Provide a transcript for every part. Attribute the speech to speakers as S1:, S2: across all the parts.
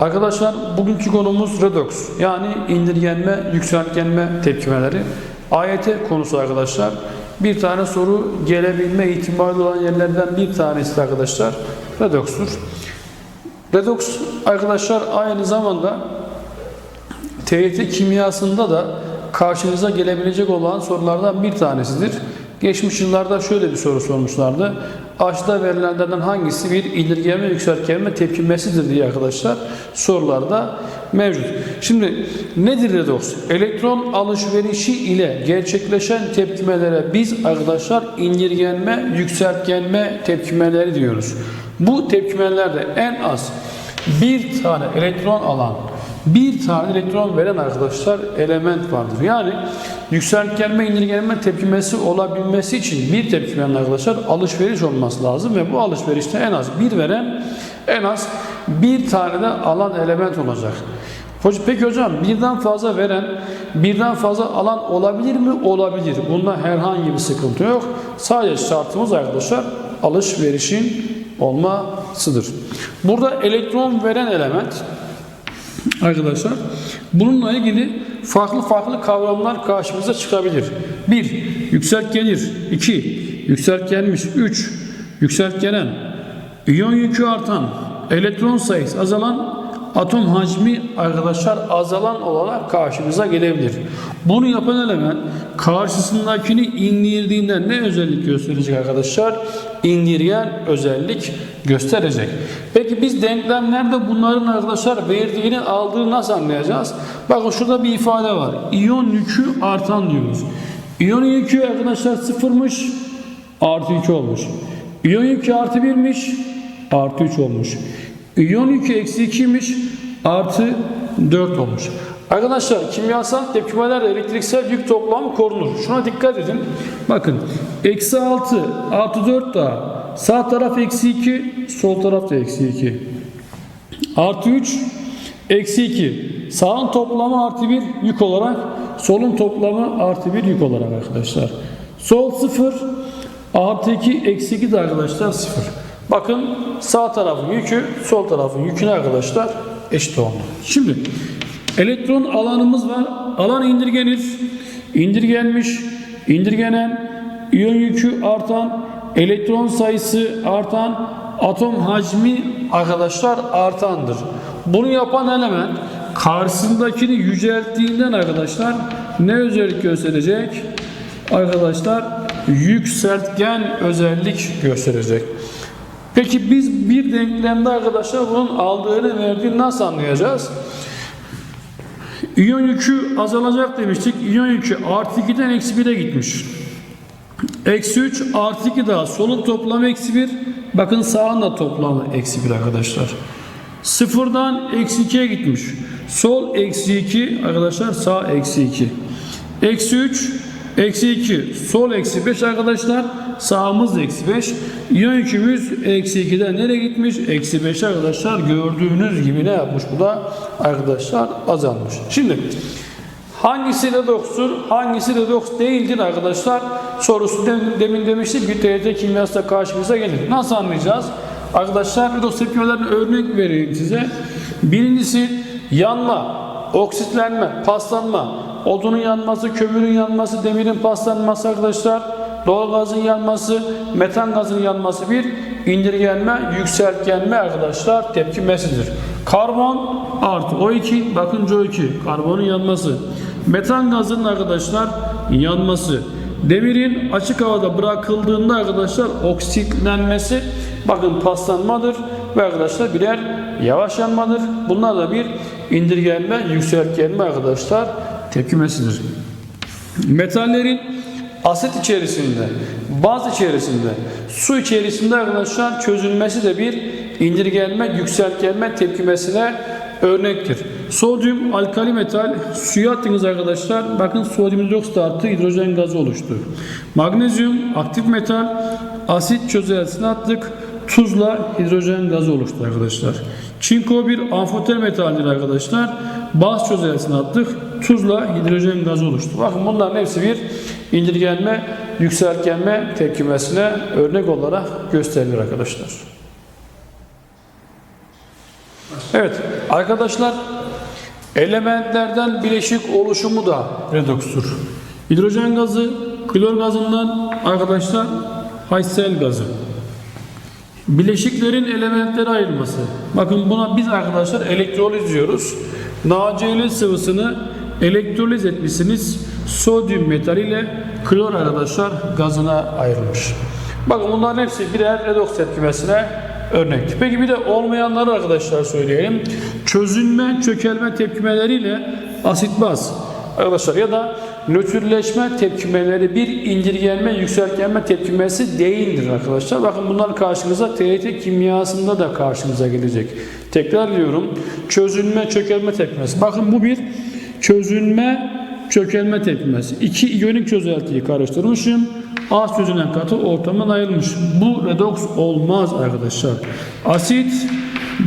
S1: Arkadaşlar bugünkü konumuz redoks yani indirgenme, yükseltgenme tepkimeleri. AYT konusu arkadaşlar. Bir tane soru gelebilme ihtimali olan yerlerden bir tanesi arkadaşlar redokstur. Redoks arkadaşlar aynı zamanda TYT kimyasında da karşınıza gelebilecek olan sorulardan bir tanesidir. Geçmiş yıllarda şöyle bir soru sormuşlardı. Aşağıda verilenlerden hangisi bir indirgeme yükseltgenme tepkimesidir diye arkadaşlar sorularda mevcut. Şimdi nedir redoks? Elektron alışverişi ile gerçekleşen tepkimelere biz arkadaşlar indirgenme, yükseltgenme tepkimeleri diyoruz. Bu tepkimelerde en az bir tane elektron alan bir tane elektron veren arkadaşlar element vardır. Yani yükseltgenme indirgenme tepkimesi olabilmesi için bir tepkimenin arkadaşlar alışveriş olması lazım ve bu alışverişte en az bir veren en az bir tane de alan element olacak. Peki hocam birden fazla veren, birden fazla alan olabilir mi? Olabilir. Bunda herhangi bir sıkıntı yok. Sadece şartımız arkadaşlar alışverişin olmasıdır. Burada elektron veren element arkadaşlar. Bununla ilgili farklı farklı kavramlar karşımıza çıkabilir. 1. Yükseltgenir. 2. Yükseltgenmiş. 3. Yükseltgenen. İyon yükü artan. Elektron sayısı azalan. Atom hacmi arkadaşlar azalan olarak karşımıza gelebilir. Bunu yapan element karşısındakini indirdiğinde ne özellik gösterecek arkadaşlar? İndirgen özellik gösterecek. Peki biz denklemlerde bunların arkadaşlar verdiğini aldığını nasıl anlayacağız? Bakın şurada bir ifade var. İyon yükü artan diyoruz. İyon yükü arkadaşlar sıfırmış artı 2 olmuş. İyon yükü artı 1'miş artı 3 olmuş. İyon yükü eksi 2'ymiş artı 4 olmuş. Arkadaşlar kimyasal tepkimelerde elektriksel yük toplamı korunur. Şuna dikkat edin. Bakın eksi 6 artı 4 daha sağ taraf eksi 2 sol taraf da eksi 2. Artı 3 eksi 2. Sağın toplamı artı 1 yük olarak solun toplamı artı 1 yük olarak arkadaşlar. Sol 0 artı 2 eksi 2 de arkadaşlar 0. Bakın sağ tarafın yükü sol tarafın yüküne arkadaşlar eşit olmalı. Şimdi elektron alanımız var. Alan indirgenir. indirgenmiş, indirgenen, iyon yükü artan, elektron sayısı artan, atom hacmi arkadaşlar artandır. Bunu yapan element karşısındakini yücelttiğinden arkadaşlar ne özellik gösterecek? Arkadaşlar yükseltgen özellik gösterecek. Peki biz bir denklemde arkadaşlar bunun aldığını verdiğini nasıl anlayacağız? İyon yükü azalacak demiştik. İyon yükü artı 2'den eksi 1'e gitmiş. Eksi 3 artı 2 daha solun toplamı eksi 1. Bakın sağın da toplamı eksi 1 arkadaşlar. Sıfırdan eksi 2'ye gitmiş. Sol eksi 2 arkadaşlar sağ eksi 2. Eksi 3 eksi 2 sol eksi 5 arkadaşlar sağımız eksi 5. İyon yükümüz eksi 2'den nereye gitmiş? Eksi 5 arkadaşlar gördüğünüz gibi ne yapmış bu da arkadaşlar azalmış. Şimdi hangisi redokstur hangisi redoks değildir arkadaşlar sorusu demin, demin demiştik bir TYT kimyasında karşımıza gelir. Nasıl anlayacağız? Arkadaşlar redoks tepkimelerine örnek vereyim size. Birincisi yanma, oksitlenme, paslanma, odunun yanması, kömürün yanması, demirin paslanması arkadaşlar, doğal gazın yanması, metan gazın yanması bir indirgenme, yükseltgenme arkadaşlar tepkimesidir. Karbon artı O2, bakın CO2, karbonun yanması. Metan gazının arkadaşlar yanması. Demirin açık havada bırakıldığında arkadaşlar oksitlenmesi bakın paslanmadır ve arkadaşlar birer yavaş yanmadır. Bunlar da bir indirgenme, yükseltgenme arkadaşlar tepkimesidir. Metallerin asit içerisinde, baz içerisinde, su içerisinde arkadaşlar çözülmesi de bir indirgenme, yükseltgenme tepkimesine örnektir. Sodyum alkali metal suya attınız arkadaşlar. Bakın sodyum hidroksit artı hidrojen gazı oluştu. Magnezyum aktif metal asit çözeltisine attık. Tuzla hidrojen gazı oluştu arkadaşlar. Çinko bir amfoter metaldir arkadaşlar. Baz çözeltisine attık. Tuzla hidrojen gazı oluştu. Bakın bunların hepsi bir indirgenme, yükseltgenme tepkimesine örnek olarak gösterilir arkadaşlar. Evet arkadaşlar elementlerden bileşik oluşumu da redokstur. Hidrojen gazı klor gazından arkadaşlar Haysel gazı. Bileşiklerin elementlere ayrılması. Bakın buna biz arkadaşlar elektroliz diyoruz. NaCl sıvısını elektroliz etmişsiniz. Sodyum metal ile klor arkadaşlar gazına ayrılmış. Bakın bunların hepsi birer redoks tepkimesine örnektir. Peki bir de olmayanları arkadaşlar söyleyelim. Çözünme, çökelme tepkimeleriyle asit baz arkadaşlar ya da nötrleşme tepkimeleri bir indirgenme, yükseltgenme tepkimesi değildir arkadaşlar. Bakın bunlar karşınıza TRT kimyasında da karşınıza gelecek. Tekrar diyorum. Çözünme, çökelme tepkimesi. Bakın bu bir çözünme, çökelme tepkimesi. İki iyonik çözeltiyi karıştırmışım. Az çözünen katı ortamdan ayrılmış. Bu redoks olmaz arkadaşlar. Asit,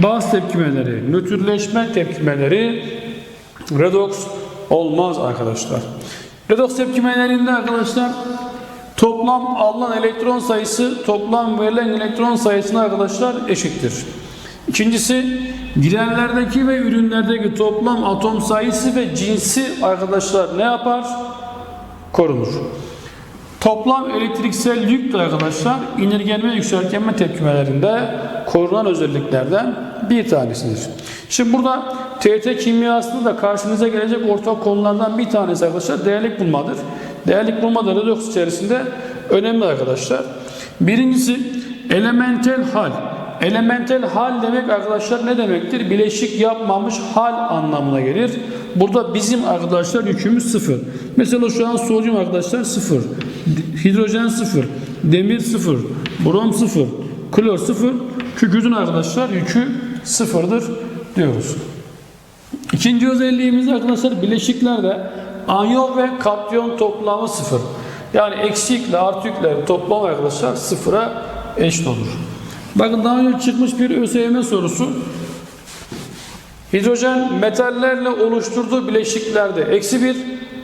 S1: baz tepkimeleri, nötrleşme tepkimeleri redoks olmaz arkadaşlar. Redoks tepkimelerinde arkadaşlar toplam alınan elektron sayısı toplam verilen elektron sayısına arkadaşlar eşittir. İkincisi girenlerdeki ve ürünlerdeki toplam atom sayısı ve cinsi arkadaşlar ne yapar? Korunur. Toplam elektriksel yük de arkadaşlar indirgenme yükseltgenme tepkimelerinde korunan özelliklerden bir tanesidir. Şimdi burada TRT kimyasında da karşınıza gelecek ortak konulardan bir tanesi arkadaşlar değerlik bulmadır. Değerlik bulma da redoks içerisinde önemli arkadaşlar. Birincisi elementel hal. Elementel hal demek arkadaşlar ne demektir? Bileşik yapmamış hal anlamına gelir. Burada bizim arkadaşlar yükümüz sıfır. Mesela şu an sodyum arkadaşlar sıfır. Hidrojen sıfır. Demir sıfır. Brom sıfır. Klor sıfır. Kükürdün arkadaşlar yükü sıfırdır diyoruz. İkinci özelliğimiz arkadaşlar bileşiklerde anyon ve katyon toplamı sıfır. Yani eksi yükle artı yüklerin toplamı arkadaşlar sıfıra eşit olur. Bakın daha önce çıkmış bir ÖSYM sorusu. Hidrojen metallerle oluşturduğu bileşiklerde eksi bir,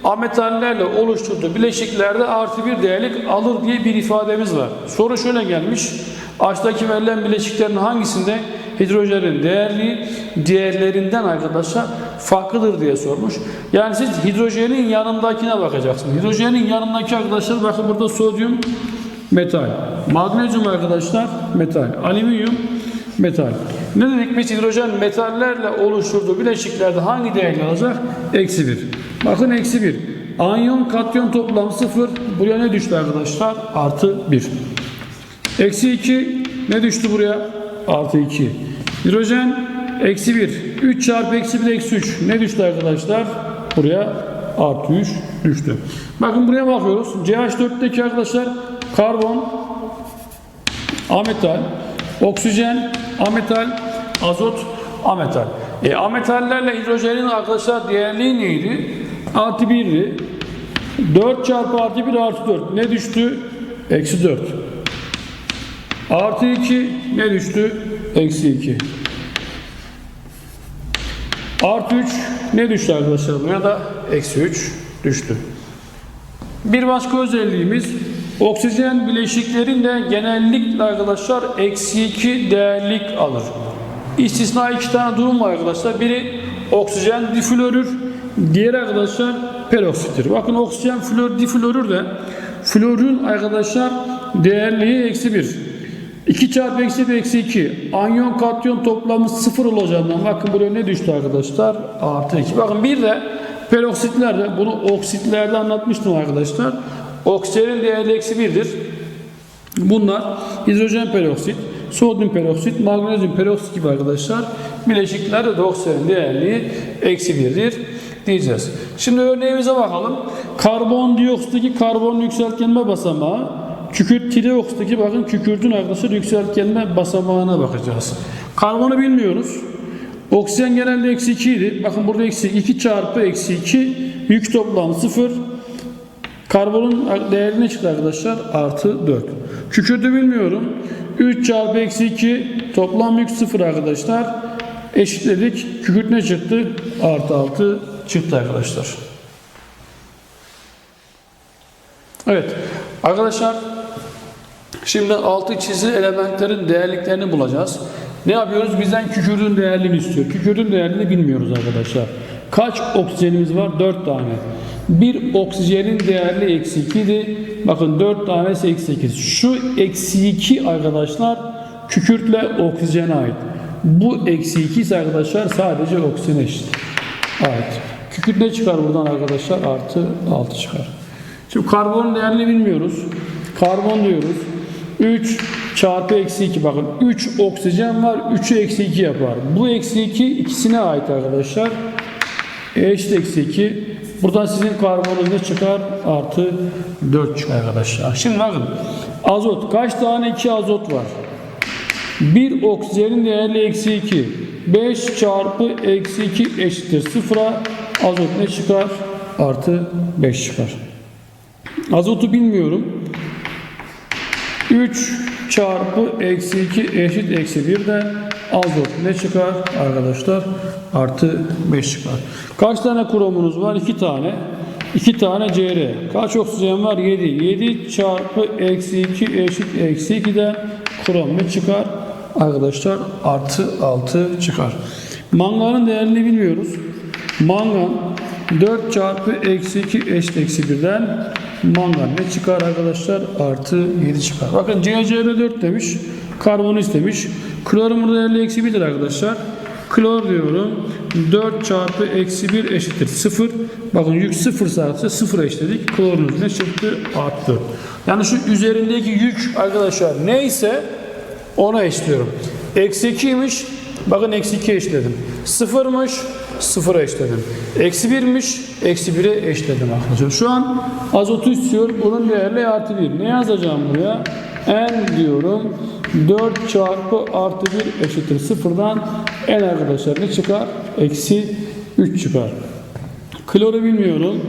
S1: ametallerle oluşturduğu bileşiklerde artı bir değerlik alır diye bir ifademiz var. Soru şöyle gelmiş. Aşağıdaki verilen bileşiklerin hangisinde hidrojenin değerli diğerlerinden arkadaşlar farklıdır diye sormuş. Yani siz hidrojenin yanındakine bakacaksınız. Hidrojenin yanındaki arkadaşlar bakın burada sodyum metal. Magnezyum arkadaşlar metal. Alüminyum metal. Ne dedik biz hidrojen metallerle oluşturduğu bileşiklerde hangi değerli alacak? Eksi 1. Bakın eksi 1. Anyon katyon toplam 0. Buraya ne düştü arkadaşlar? Artı 1. Eksi 2 ne düştü buraya? Artı 2. Hidrojen eksi 1. 3 çarpı eksi 1 eksi 3. Ne düştü arkadaşlar? Buraya artı 3 düştü. Bakın buraya bakıyoruz. CH4'teki arkadaşlar karbon, ametal, oksijen, ametal, azot, ametal. E, ametallerle hidrojenin arkadaşlar değerliği neydi? Artı 1'di. 4 çarpı artı 1 artı 4. Ne düştü? Eksi 4. Artı 2 ne düştü? Eksi 2. Artı 3 ne düştü arkadaşlar? Buraya da eksi 3 düştü. Bir başka özelliğimiz oksijen bileşiklerinde genellikle arkadaşlar eksi 2 değerlik alır. İstisna iki tane durum var arkadaşlar. Biri oksijen diflorür, diğer arkadaşlar peroksittir. Bakın oksijen flor diflorür de florun arkadaşlar değerliği eksi 1. 2 çarpı eksi 1 eksi 2. Anyon katyon toplamı 0 olacağından bakın buraya ne düştü arkadaşlar? Artı 2. Bakın bir de peroksitlerde bunu oksitlerde anlatmıştım arkadaşlar. Oksijenin değerli eksi 1'dir. Bunlar hidrojen peroksit, sodyum peroksit, magnezyum peroksit gibi arkadaşlar. Bileşiklerde de oksijenin değerliği eksi 1'dir diyeceğiz. Şimdi örneğimize bakalım. Karbondioksitteki karbon yükseltgenme basamağı Kükürt trioksitteki bakın kükürtün arkadaşlar yükseltgenme basamağına bakacağız. Karbonu bilmiyoruz. Oksijen genelde eksi 2 idi. Bakın burada eksi 2 çarpı eksi 2 yük toplam 0. Karbonun değeri ne çıktı arkadaşlar? Artı 4. Kükürdü bilmiyorum. 3 çarpı eksi 2 toplam yük 0 arkadaşlar. Eşitledik. Kükürt ne çıktı? Artı 6 çıktı arkadaşlar. Evet. Arkadaşlar Şimdi altı çizili elementlerin değerliklerini bulacağız. Ne yapıyoruz? Bizden kükürdün değerlerini istiyor. Kükürdün değerlerini bilmiyoruz arkadaşlar. Kaç oksijenimiz var? 4 tane. Bir oksijenin değerli eksi 2 idi. Bakın 4 tanesi eksi 8. Şu eksi 2 arkadaşlar kükürtle oksijene ait. Bu eksi 2 ise arkadaşlar sadece oksijene eşit. ait. Kükürt ne çıkar buradan arkadaşlar? Artı 6 çıkar. Şimdi karbon değerini bilmiyoruz. Karbon diyoruz. 3 çarpı eksi 2 bakın 3 oksijen var 3'ü eksi 2 yapar. Bu eksi 2 ikisine ait arkadaşlar. Eşit eksi 2. Buradan sizin karbonunuz ne çıkar? Artı 4 çıkar arkadaşlar. Şimdi bakın azot kaç tane 2 azot var? 1 oksijenin değerli eksi 2. 5 çarpı eksi 2 eşittir 0'a azot ne çıkar? Artı 5 çıkar. Azotu bilmiyorum. 3 çarpı eksi 2 eşit eksi 1'den azot ne çıkar arkadaşlar? Artı 5 çıkar. Kaç tane kromunuz var? 2 tane. 2 tane Cr. Kaç oksijen var? 7. 7 çarpı eksi 2 eşit eksi 2'den krom ne çıkar? Arkadaşlar artı 6 çıkar. Manganın değerini bilmiyoruz. Mangan 4 çarpı eksi 2 eşit eksi 1'den mangan ne çıkar arkadaşlar? Artı 7 çıkar. Bakın CCl4 demiş. Karbonu istemiş. Klorun burada değerli eksi 1'dir arkadaşlar. Klor diyorum. 4 çarpı eksi 1 eşittir 0. Bakın yük 0 saatse 0 eşitledik. Klorunuz ne çıktı? Artı 4. Yani şu üzerindeki yük arkadaşlar neyse ona eşitliyorum. Eksi 2'ymiş. Bakın eksi 2 eşitledim. Sıfırmış. Sıfıra eşitledim. Eksi 1'miş. Eksi 1'e eşitledim arkadaşlar. Şu an azotu istiyor. Bunun değerli artı 1. Ne yazacağım buraya? N diyorum. 4 çarpı artı 1 eşittir sıfırdan N arkadaşlar ne çıkar? Eksi 3 çıkar. Kloru bilmiyorum.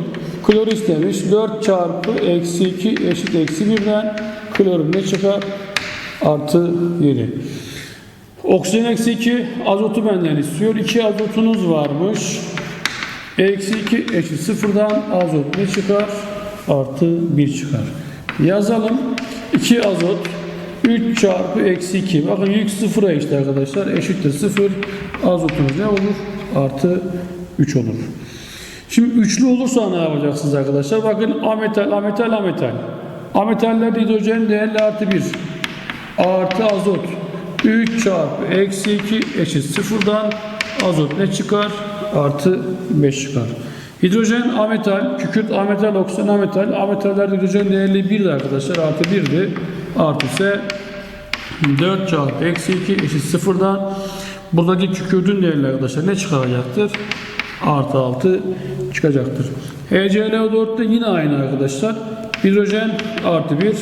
S1: Klor istemiş. 4 çarpı eksi 2 eşit eksi 1'den klorun ne çıkar? Artı 7. Oksijen eksi 2 azotu benden istiyor. 2 azotunuz varmış. Eksi 2 eşit sıfırdan azot ne çıkar? Artı 1 çıkar. Yazalım. 2 azot 3 çarpı eksi 2. Bakın yük sıfıra eşit arkadaşlar. Eşittir 0. Azotunuz ne olur? Artı 3 olur. Şimdi üçlü olursa ne yapacaksınız arkadaşlar? Bakın ametal, ametal, ametal. Ametaller hidrojen değerli artı 1. Artı azot. 3 çarpı eksi 2 eşit sıfırdan azot ne çıkar? Artı 5 çıkar. Hidrojen ametal, kükürt ametal, oksijen ametal. Ametaller hidrojen değerli 1'di arkadaşlar. Artı 1'di. Artı ise 4 çarpı eksi 2 eşit sıfırdan buradaki kükürdün değerli arkadaşlar ne çıkaracaktır? Artı 6 çıkacaktır. HCl4'te yine aynı arkadaşlar. Hidrojen artı 1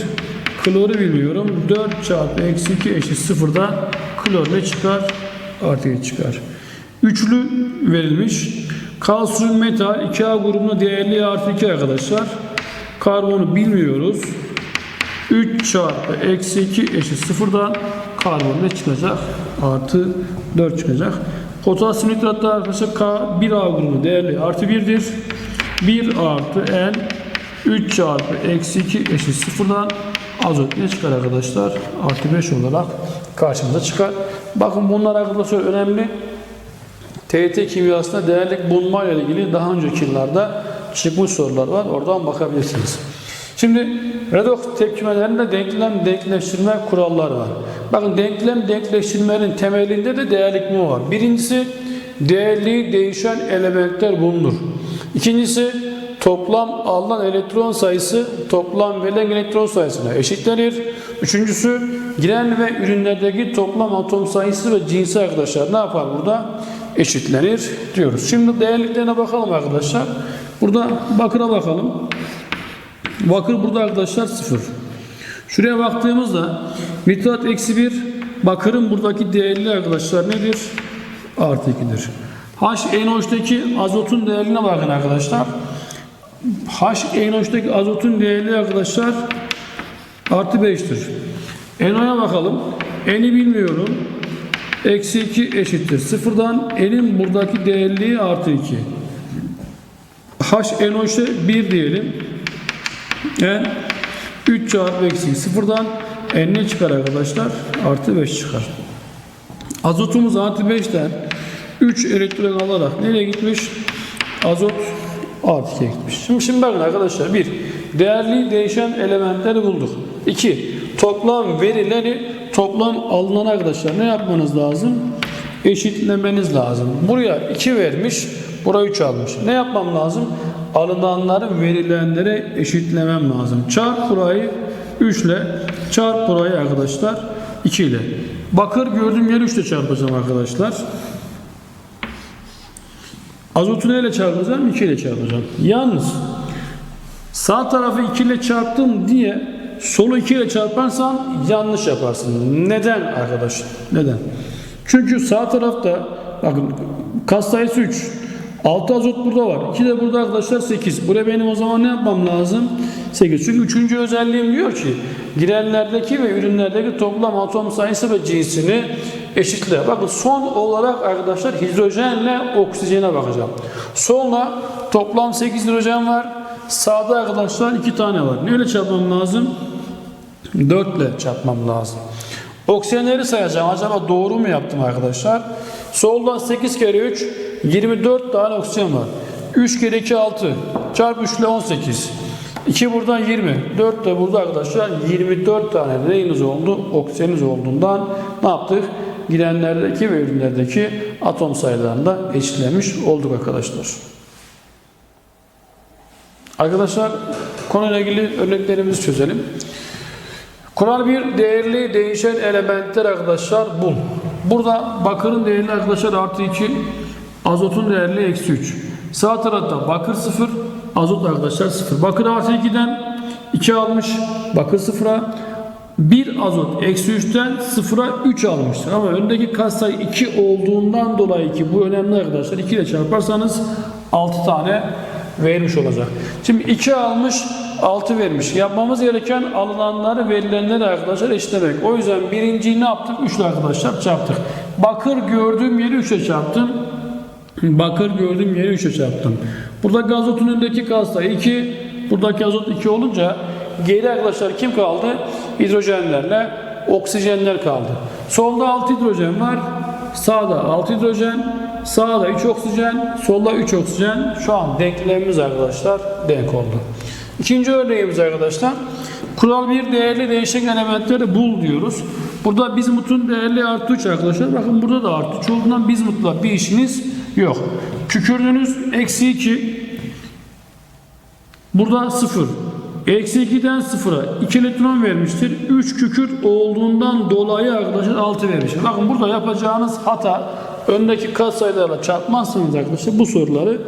S1: kloru bilmiyorum. 4 çarpı eksi 2 eşit sıfırdan klor ne çıkar? Artı 7 çıkar. Üçlü verilmiş. Kalsiyum metal 2A grubuna değerli artı 2 arkadaşlar. Karbonu bilmiyoruz. 3 çarpı eksi 2 eşit sıfırdan karbon ne çıkacak? Artı 4 çıkacak. Potasyum nitratta arkadaşlar K1A grubu değerli artı 1'dir. 1 artı N 3 çarpı eksi 2 eşit sıfırdan azot ne çıkar arkadaşlar? Artı 5 olarak karşımıza çıkar. Bakın bunlar arkadaşlar önemli. TYT kimyasında değerlik bulma ile ilgili daha önceki yıllarda çıkmış sorular var. Oradan bakabilirsiniz. Şimdi redoks tepkimelerinde denklem denkleştirme kuralları var. Bakın denklem denkleştirmenin temelinde de değerlikme var. Birincisi değerli değişen elementler bulunur. İkincisi toplam alınan elektron sayısı toplam verilen elektron sayısına eşitlenir. Üçüncüsü giren ve ürünlerdeki toplam atom sayısı ve cinsi arkadaşlar ne yapar burada? Eşitlenir diyoruz. Şimdi değerliklerine bakalım arkadaşlar. Burada bakıra bakalım. Bakır burada arkadaşlar 0. Şuraya baktığımızda nitrat eksi 1 bakırın buradaki değerli arkadaşlar nedir? Artı 2'dir. HNO'daki azotun değerine bakın arkadaşlar. HNO'daki azotun değerli arkadaşlar artı 5'tir. NO'ya bakalım. N'i bilmiyorum. Eksi 2 eşittir. Sıfırdan N'in buradaki değerliği artı 2. HNO işte 1 diyelim. N 3 çarpı eksi sıfırdan N ne çıkar arkadaşlar? Artı 5 çıkar. Azotumuz artı 5'ten 3 elektron alarak nereye gitmiş? Azot artı 2'ye gitmiş. Şimdi, şimdi bakın arkadaşlar. Bir, değerli değişen elementleri bulduk. İki, toplam verileri toplam alınan arkadaşlar ne yapmanız lazım? Eşitlemeniz lazım. Buraya 2 vermiş, buraya 3 almış. Ne yapmam lazım? Alınanları verilenlere eşitlemem lazım. Çarp burayı 3 ile, çarp burayı arkadaşlar 2 ile. Bakır gördüğüm yeri 3 ile çarpacağım arkadaşlar. Azotu neyle çarpacağım? 2 ile çarpacağım. Yalnız sağ tarafı 2 ile çarptım diye solu 2 ile çarparsan yanlış yaparsın. Neden arkadaşlar? Neden? Çünkü sağ tarafta bakın kas sayısı 3. 6 azot burada var. 2 de burada arkadaşlar 8. Buraya benim o zaman ne yapmam lazım? 8. Çünkü üçüncü özelliğim diyor ki girenlerdeki ve ürünlerdeki toplam atom sayısı ve cinsini eşitle. Bakın son olarak arkadaşlar hidrojenle oksijene bakacağım. Solda toplam 8 hidrojen var. Sağda arkadaşlar 2 tane var. Neyle çarpmam lazım? 4 ile çarpmam lazım. Oksijenleri sayacağım. Acaba doğru mu yaptım arkadaşlar? Soldan 8 kere 3 24 tane oksijen var. 3 kere 2 6 çarp 3 ile 18. 2 buradan 20. 4 de burada arkadaşlar 24 tane neyiniz oldu? Oksijeniniz olduğundan ne yaptık? Girenlerdeki ve ürünlerdeki atom sayılarını da eşitlemiş olduk arkadaşlar. Arkadaşlar konuyla ilgili örneklerimizi çözelim. Kural 1 değerli değişen elementler arkadaşlar bul. Burada bakırın değerli arkadaşlar artı 2, azotun değerli eksi 3. Sağ tarafta bakır 0, azot arkadaşlar 0. Bakır artı 2'den 2 almış, bakır 0'a. 1 azot eksi 3'ten 0'a 3 almıştır. Ama öndeki katsayı 2 olduğundan dolayı ki bu önemli arkadaşlar 2 ile çarparsanız 6 tane vermiş olacak. Şimdi 2 almış 6 vermiş. Yapmamız gereken alınanları verilenleri arkadaşlar eşitlemek. O yüzden birinciyi ne yaptık? 3 ile arkadaşlar çarptık. Bakır gördüğüm yeri 3'e çarptım. Bakır gördüğüm yeri 3'e çarptım. Burada azotun önündeki katsayı 2. Buradaki azot 2 olunca geri arkadaşlar kim kaldı? Hidrojenlerle oksijenler kaldı. Solda 6 hidrojen var. Sağda 6 hidrojen. Sağda 3 oksijen. Solda 3 oksijen. Şu an denklemimiz arkadaşlar denk oldu. İkinci örneğimiz arkadaşlar. Kural 1 değerli değişik elementleri bul diyoruz. Burada bizmutun değerli artı 3 arkadaşlar. Bakın burada da artı 3 olduğundan bizmutla bir işiniz yok. Kükürdünüz eksi 2. Burada 0. Eksi 2'den 0'a 2 elektron vermiştir. 3 kükürt olduğundan dolayı arkadaşlar 6 vermiştir. Bakın burada yapacağınız hata öndeki katsayılarla çarpmazsanız arkadaşlar bu soruları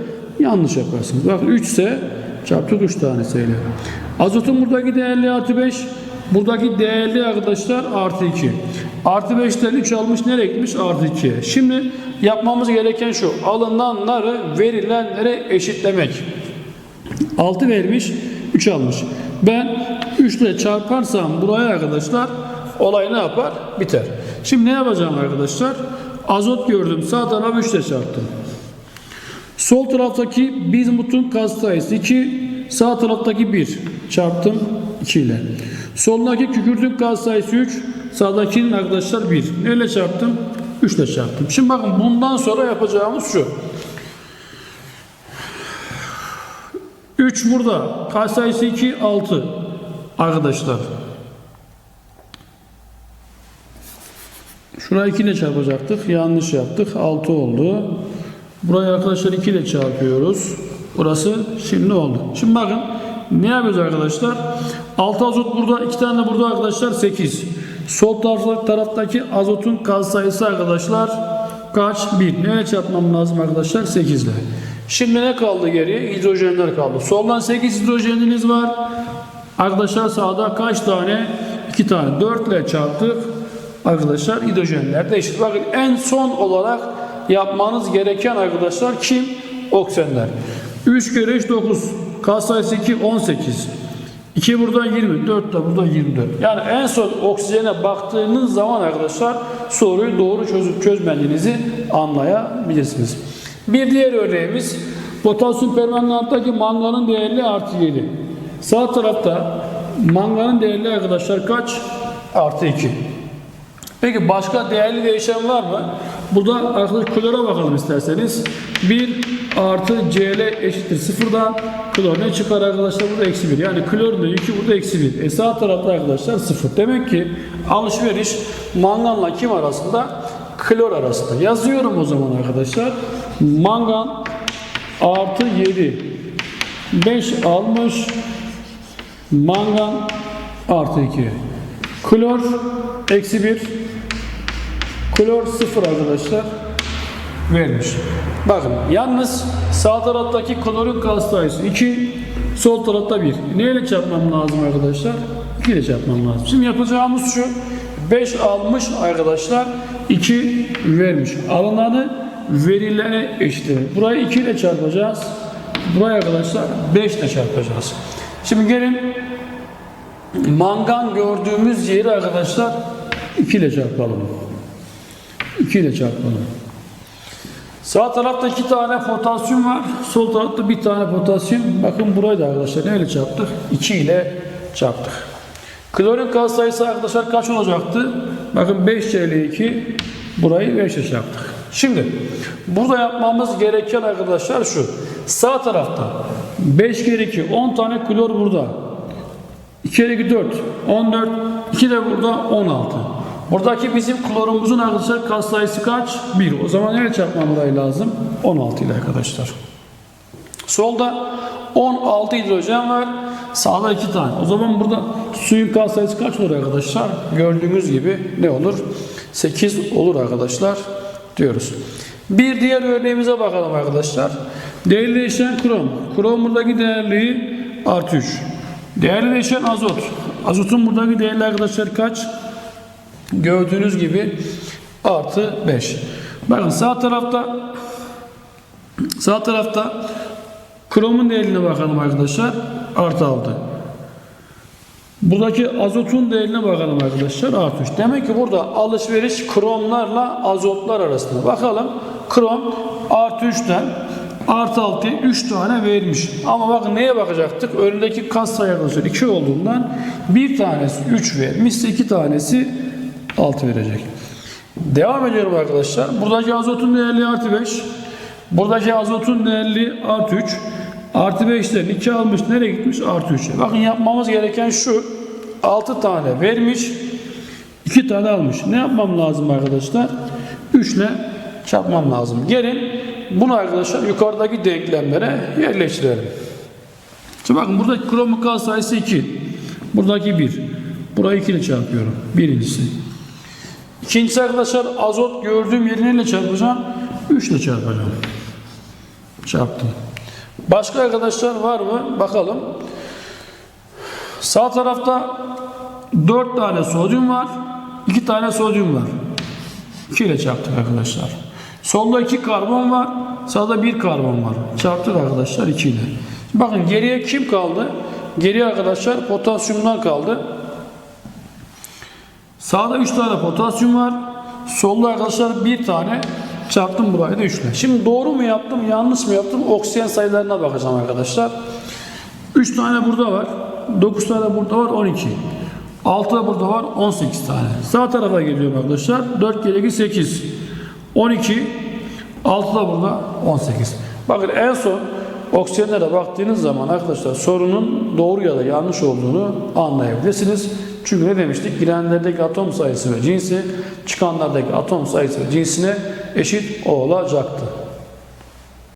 S1: yanlış yaparsınız. Bakın 3 ise çarptık 3 tanesiyle. Azotun buradaki değerli artı 5. Buradaki değerli arkadaşlar artı 2. Artı 5'ten 3 almış nereye gitmiş? Artı 2'ye. Şimdi yapmamız gereken şu. Alınanları verilenlere eşitlemek. 6 vermiş, 3 almış. Ben 3 ile çarparsam buraya arkadaşlar olay ne yapar? Biter. Şimdi ne yapacağım arkadaşlar? Azot gördüm. Sağ tarafa 3 ile çarptım. Sol taraftaki bizmutun kas sayısı 2, sağ taraftaki 1 çarptım 2 ile. Soldaki kükürtün kas sayısı 3, sağdakinin arkadaşlar 1. Neyle çarptım? 3 ile çarptım. Şimdi bakın bundan sonra yapacağımız şu. 3 burada. Kaç sayısı 2? 6. Arkadaşlar. Şuraya 2 ile çarpacaktık. Yanlış yaptık. 6 oldu. Burayı arkadaşlar 2 ile çarpıyoruz. Burası şimdi oldu. Şimdi bakın ne yapıyoruz arkadaşlar? 6 azot burada. 2 tane de burada arkadaşlar 8. Sol taraf- taraftaki azotun kaz sayısı arkadaşlar kaç? 1. Nereye çarpmam lazım arkadaşlar? 8 ile. Şimdi ne kaldı geriye? Hidrojenler kaldı. Soldan 8 hidrojeniniz var. Arkadaşlar sağda kaç tane? 2 tane. 4 ile çarptık. Arkadaşlar hidrojenler de eşit. Bakın en son olarak yapmanız gereken arkadaşlar kim? Oksijenler. 3 kere 3 9. Kas sayısı 2 18. 2 buradan 20, 4 de burada 24. Yani en son oksijene baktığınız zaman arkadaşlar soruyu doğru çözüp çözmediğinizi anlayabilirsiniz. Bir diğer örneğimiz potasyum permanganttaki manganın değerli artı 7. Sağ tarafta manganın değerli arkadaşlar kaç? Artı 2. Peki başka değerli değişen var mı? Burada arkadaş klora bakalım isterseniz. 1 artı Cl eşittir sıfırdan klor ne çıkar arkadaşlar? Burada eksi 1. Yani klorun yükü burada eksi 1. E sağ tarafta arkadaşlar sıfır. Demek ki alışveriş manganla kim arasında? Klor arasında. Yazıyorum o zaman arkadaşlar. Mangan artı 7. 5 almış. Mangan artı 2. Klor eksi 1. Klor 0 arkadaşlar. Vermiş. Bakın yalnız sağ taraftaki klorun kas sayısı 2. Sol tarafta 1. Neyle çarpmam lazım arkadaşlar? 2 ile çarpmam lazım. Şimdi yapacağımız şu. 5 almış arkadaşlar. 2 vermiş. Alınanı verilene eşittir. Burayı 2 ile çarpacağız. Burayı arkadaşlar 5 ile çarpacağız. Şimdi gelin mangan gördüğümüz yeri arkadaşlar 2 ile çarpalım. 2 ile çarpalım. Sağ tarafta iki tane potasyum var. Sol tarafta bir tane potasyum. Bakın burayı da arkadaşlar neyle çarptık? 2 ile çarptık. Klorin kas sayısı arkadaşlar kaç olacaktı? Bakın 5 Cl 2 burayı 5 ile çarptık. Şimdi burada yapmamız gereken arkadaşlar şu. Sağ tarafta 5 kere 2 10 tane klor burada. 2 kere 2 4 14 2 de burada 16. Buradaki bizim klorumuzun arkadaşlar kas sayısı kaç? 1. O zaman nereye çarpmam burayı lazım? 16 ile arkadaşlar. Solda 16 hidrojen var. Sağda 2 tane. O zaman burada suyun kas sayısı kaç olur arkadaşlar? Gördüğünüz gibi ne olur? 8 olur arkadaşlar diyoruz. Bir diğer örneğimize bakalım arkadaşlar. Değerli değişen krom. Krom buradaki değerliği artı 3. Değerli değişen azot. Azotun buradaki değerli arkadaşlar kaç? Gördüğünüz gibi artı 5. Bakın sağ tarafta sağ tarafta kromun değerine bakalım arkadaşlar. Artı 6. Buradaki azotun değerine bakalım arkadaşlar. Artı 3. Demek ki burada alışveriş kromlarla azotlar arasında. Bakalım krom artı 3'ten artı 6'ya 3 tane vermiş. Ama bakın neye bakacaktık? Önündeki kas sayı arkadaşlar 2 olduğundan bir tanesi 3 vermişse iki tanesi 6 verecek. Devam ediyorum arkadaşlar. Buradaki azotun değerli artı 5. Buradaki azotun değerli artı 3. Artı 5'ten 2 almış. Nereye gitmiş? Artı 3'e. Bakın yapmamız gereken şu. 6 tane vermiş. 2 tane almış. Ne yapmam lazım arkadaşlar? 3 ile çarpmam lazım. Gelin bunu arkadaşlar yukarıdaki denklemlere yerleştirelim. Şimdi bakın buradaki kromu K sayısı 2. Buradaki 1. Burayı 2 ile çarpıyorum. Birincisi. İkincisi arkadaşlar azot gördüğüm yerine çarpacağım. 3 ile çarpacağım. Çarptım. Başka arkadaşlar var mı? Bakalım. Sağ tarafta 4 tane sodyum var. 2 tane sodyum var. 2 ile çarptık arkadaşlar. Solda 2 karbon var. Sağda 1 karbon var. Çarptık arkadaşlar 2 ile. Bakın geriye kim kaldı? Geriye arkadaşlar potasyumlar kaldı. Sağda 3 tane potasyum var. Solda arkadaşlar bir tane çarptım burayı da 3 ile. Şimdi doğru mu yaptım, yanlış mı yaptım? Oksijen sayılarına bakacağım arkadaşlar. 3 tane burada var. 9 tane burada var 12. 6 da burada var 18 tane. Sağ tarafa geliyorum arkadaşlar. 4 kere 2 8. 12. 6 da burada 18. Bakın en son oksijenlere baktığınız zaman arkadaşlar sorunun doğru ya da yanlış olduğunu anlayabilirsiniz. Çünkü ne demiştik? Girenlerdeki atom sayısı ve cinsi çıkanlardaki atom sayısı ve cinsine eşit olacaktı.